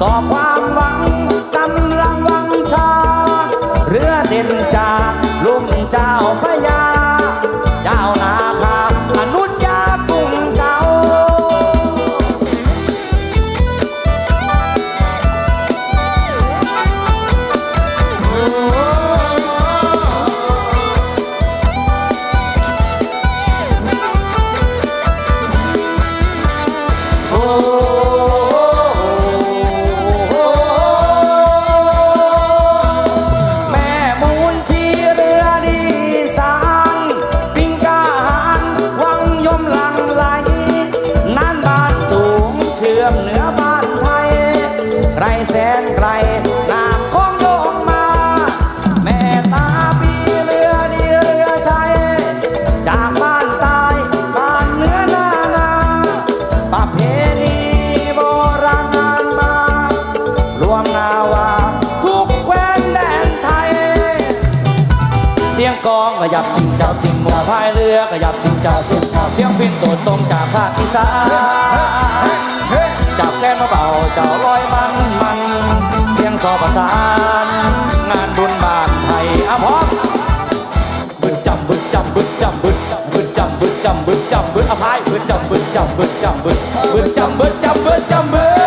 สอบความ ไรแสนไกรนามของโยมมา แม่ตาปีเรือดีเรือใจ จากบ้านตายบ้านเนื้อนานาประเพณีโบราณนานมารวมนาวาทุกแคว้นแดนไทย เสียงกองขยับจิงเจ้าชิงหมู่พายเรือขยับจิงเจ้าชิงเจ้าเสียงพินโตตรงจากภาคอีสาน จับแก้มมาเบาเจ้าลอยมันมัน เสียงซอประสาน งานบุญบ้านไทยอะพร้อมบึดจำบึดจำบึดจำบึดบึดจำบึดจำบึดจำบึดอภัยบึดจำบึดจำบึดจำบึดบึดจำบึดจำบึดจำบึด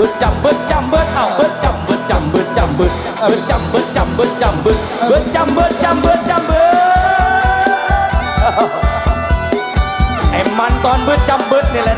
บิดจำเบิดจำเบิดเอาเบิดจำเบิดจำเบิดจำเบิดเบิดจำเบิดจำเบิดจำบึดบึดจำบึดจำเบิดจำบึดไอ้มันตอนบึดจำเบิดนี่แหละ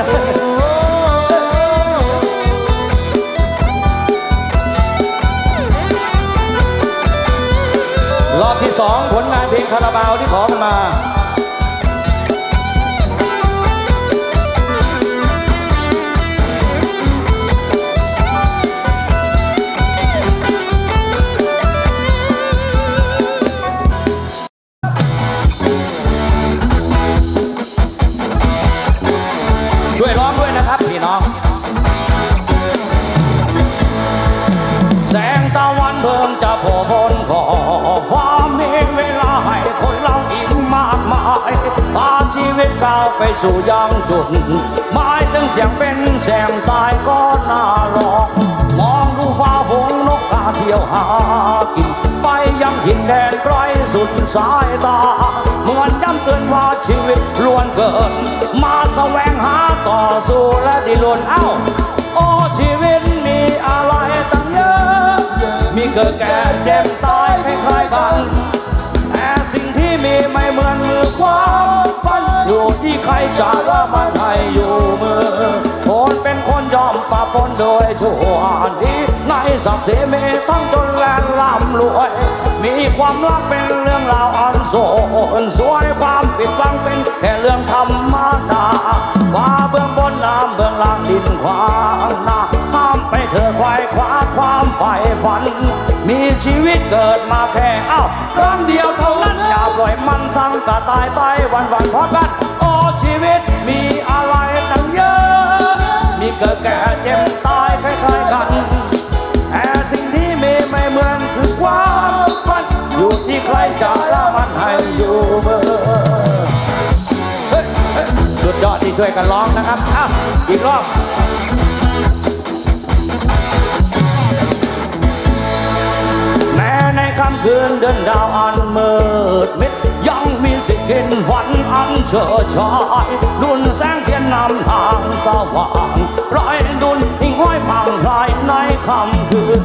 สู่ยังจุดหมายถึงเสียงเป็นแสงตายก็น่าลองมองดูฟ้าหงนกกาเที่ยวหากิน ไปยังถิ่นแดนไกลสุดสายตาเหมือนย้ำเตือนว่าชีวิตล้วนเกิน มาแสวงหาต่อสู้และดิ้นรนเอ้าโอ้ชีวิตมีอะไรตั้งเยอะ มีเกิดแก่เจ็บตาย ใครจะละมันให้อยู่มือคนเป็นคนยอมปะปนโดยชั่วดีในสักดิ์ศรีมีทั้งจนแลนล่ำรวย มีความรักเป็นเรื่องราวอันโศกสวยความผิดหวังเป็นแค่เรื่องธรรมดาฟ้าเบื้องบนน้ำเบื้องล่างดินขวางหน้าข้ามไปเธอควายคว้าความใฝ่ฝัน มีชีวิตเกิดมาแค่เอ้าครั้งเดียวเท่านั้นอย่า ปล่อยมันสั่งกะตายไปวันวันพร้อมกันโอ้ชีวิตมีอะไรตั้งเยอะ มีเกิดแก่เจ็บตายคล้ายๆกันแต่สิ่งที่มีไม่เหมือนคือความฝันอยู่ที่ใครจะละมันให้อยู่เบอเฮ้ยสุดยอดที่ช่วยกันร้องนะครับอ้าวอีกรอบแม้ในค่ำคืนเดินดาวอัน เชิดชายดุนแสงเทียนนำทางสว่างรอยดุนทิ้งห้อยพังพลายในค่ำคืน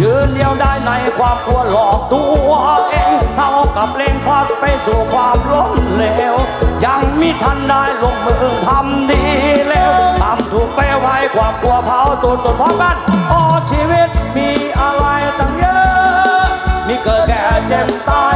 ยืนเดียวได้ในความกลัวหลอกตัวเองเท่ากับเล่งพัดไปสู่ความล้มเหลว ยังมิทันได้ลงมือทำดีแล้วทำถูกไปไว้ความกลัวเผาตัวตนพร้อมกันโอ้ชีวิตมีอะไรตั้งเยอะ มีเกิดแก่เจ็บตาย